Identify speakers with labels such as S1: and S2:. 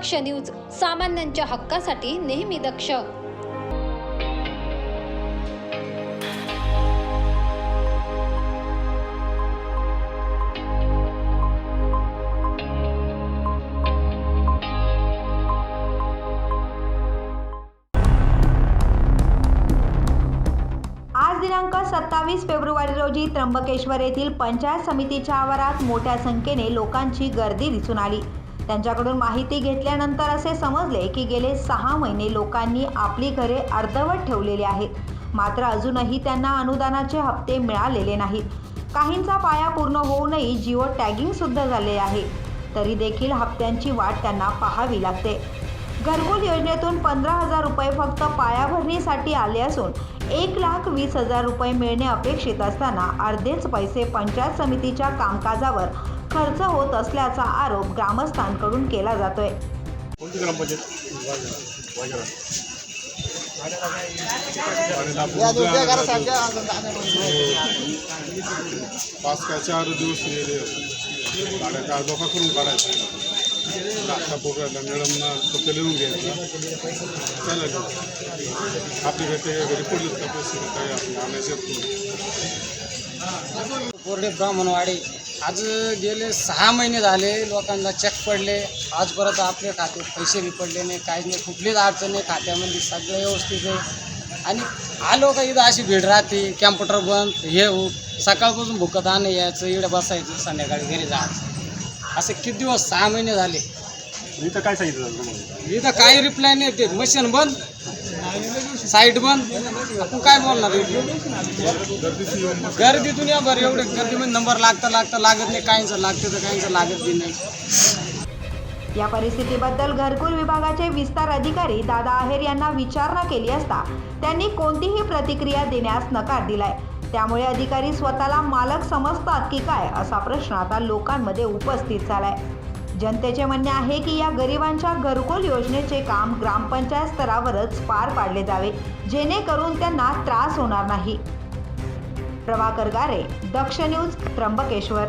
S1: दक्ष news सामान्यांच्या हक्कासाठी नेहमी दक्ष.
S2: दिनांक सत्तावीस फेब्रुवारी रोजी त्र्यंबकेश्वर येथील पंचायत समितीच्या आवारात मोठ्या संख्येने लोकांची गर्दी दिसून आली. त्यांच्याकडून माहिती घेतल्यानंतर असे समजले की गेले सहा महिने लोकांनी आपली घरे अर्धवट ठेवलेली आहेत. मात्र अजूनही त्यांना अनुदानाचे हप्ते मिळालेले नाहीत. काहींचा पाया पूर्ण होऊनही जिओ टॅगिंग सुद्धा झाले आहे. तरी देखील हप्त्यांची वाट त्यांना पाहावी लागते. घरकुल योजनेतून पंधरा हजार रुपये फक्त पायाभरणीसाठी आले असून एक लाख वीस हजार रुपये मिळणे अपेक्षित असताना अर्धेच पैसे पंचायत समितीच्या कामकाजावर खर्च होत असल्याचा आरोप ग्रामस्थांकडून केला जातोय.
S3: कोणती ग्रामपंचायत? पाच का चार दिवस गाड्या करून काढायचा. नाश्ता फक्त लिहून घ्यायचा. घरी का पैसे? आणायचे
S4: कोरडे ब्राह्मणवाडी. आज गेले सहा महिने झाले लोकांना चेक पडले. आजपर्यंत आपले खाते पैसे बी पडले नाही काहीच नाही कुठलीच अडचण नाही खात्यामध्ये सगळं व्यवस्थित आहे. आणि आलो का इथं अशी भीड राहते कॅम्प्युटर बंद हे हो सकाळपासून भुकत आणं यायचं इकडे बसायचं संध्याकाळी घरी जायचं. असे किती दिवस सहा महिने झाले.
S3: इथं काय सांगितलं
S4: इथं काही रिप्लाय नाही देत मशीन बंद. साईड पण आपण काय बोलणार?
S3: गर्दीची येऊन बस
S4: गर्दीतून या बरं एवढे गर्दीमध्ये नंबर लागता लागता लागत नाही. काहींचं लागते तर काहींचं लागत बी नाही.
S2: या परिस्थितीबद्दल घरकुल विभागाचे विस्तार अधिकारी दादा आहेर यांना विचारणा केली असता त्यांनी कोणतीही प्रतिक्रिया देण्यास नकार दिलाय. त्यामुळे अधिकारी स्वतःला मालक समजतात की काय असा प्रश्न आता लोकांमध्ये उपस्थित झालाय. जनतेचे म्हणणे आहे की या गरिबांच्या घरकुल योजनेचे काम ग्रामपंचायत स्तरावरच पार पाडले जावे जेणेकरून त्यांना त्रास होणार नाही. प्रभाकर गारे दक्ष न्यूज त्र्यंबकेश्वर.